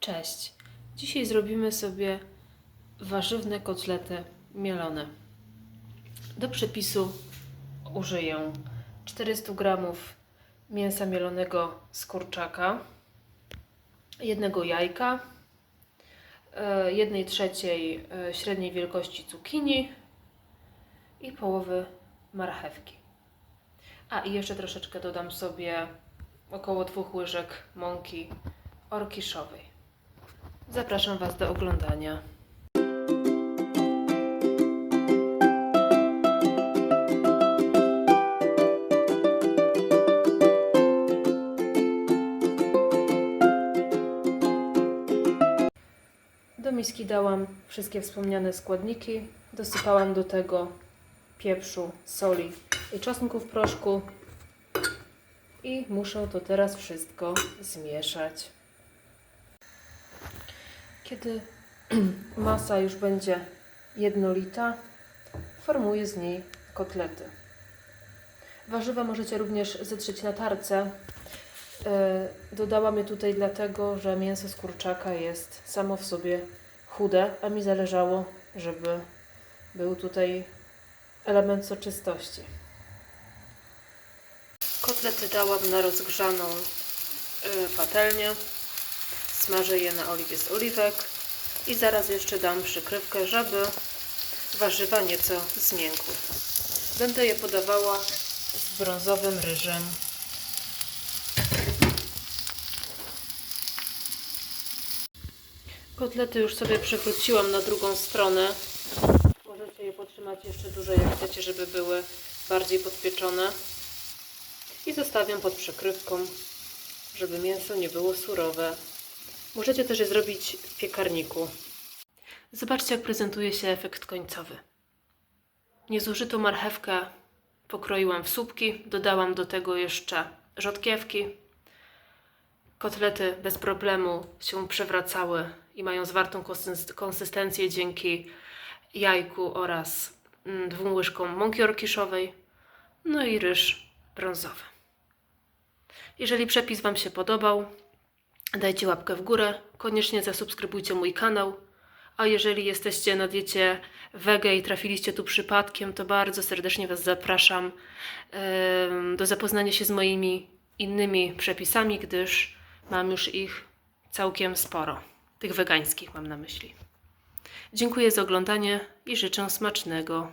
Cześć. Dzisiaj zrobimy sobie warzywne kotlety mielone. Do przepisu użyję 400 g mięsa mielonego z kurczaka, jednego jajka, e, jednej trzeciej e, średniej wielkości cukinii i połowy marchewki. A i jeszcze troszeczkę dodam sobie około dwóch łyżek mąki orkiszowej. Zapraszam Was do oglądania. Do miski dałam wszystkie wspomniane składniki. Dosypałam do tego pieprzu, soli i czosnku w proszku. I muszę to teraz wszystko zmieszać. Kiedy masa już będzie jednolita, formuję z niej kotlety. Warzywa możecie również zetrzeć na tarce. E, Dodałam je tutaj dlatego, że mięso z kurczaka jest samo w sobie chude, a mi zależało, żeby był tutaj element soczystości. Kotlety dałam na rozgrzaną y, patelnię. Smażę je na oliwie z oliwek i zaraz jeszcze dam przykrywkę, żeby warzywa nieco zmiękły. Będę je podawała z brązowym ryżem. Kotlety już sobie przewróciłam na drugą stronę. Możecie je potrzymać jeszcze dłużej, jak chcecie, żeby były bardziej podpieczone. I zostawiam pod przykrywką, żeby mięso nie było surowe. Możecie też je zrobić w piekarniku. Zobaczcie, jak prezentuje się efekt końcowy. Niezużytą marchewkę pokroiłam w słupki, dodałam do tego jeszcze rzodkiewki. Kotlety bez problemu się przewracały i mają zwartą konsys- konsystencję dzięki jajku oraz mm, dwóm łyżkom mąki orkiszowej, no i ryż brązowy. Jeżeli przepis Wam się podobał, dajcie łapkę w górę, koniecznie zasubskrybujcie mój kanał, a jeżeli jesteście na diecie wege i trafiliście tu przypadkiem, to bardzo serdecznie Was zapraszam do zapoznania się z moimi innymi przepisami, gdyż mam już ich całkiem sporo. Tych wegańskich mam na myśli. Dziękuję za oglądanie i życzę smacznego.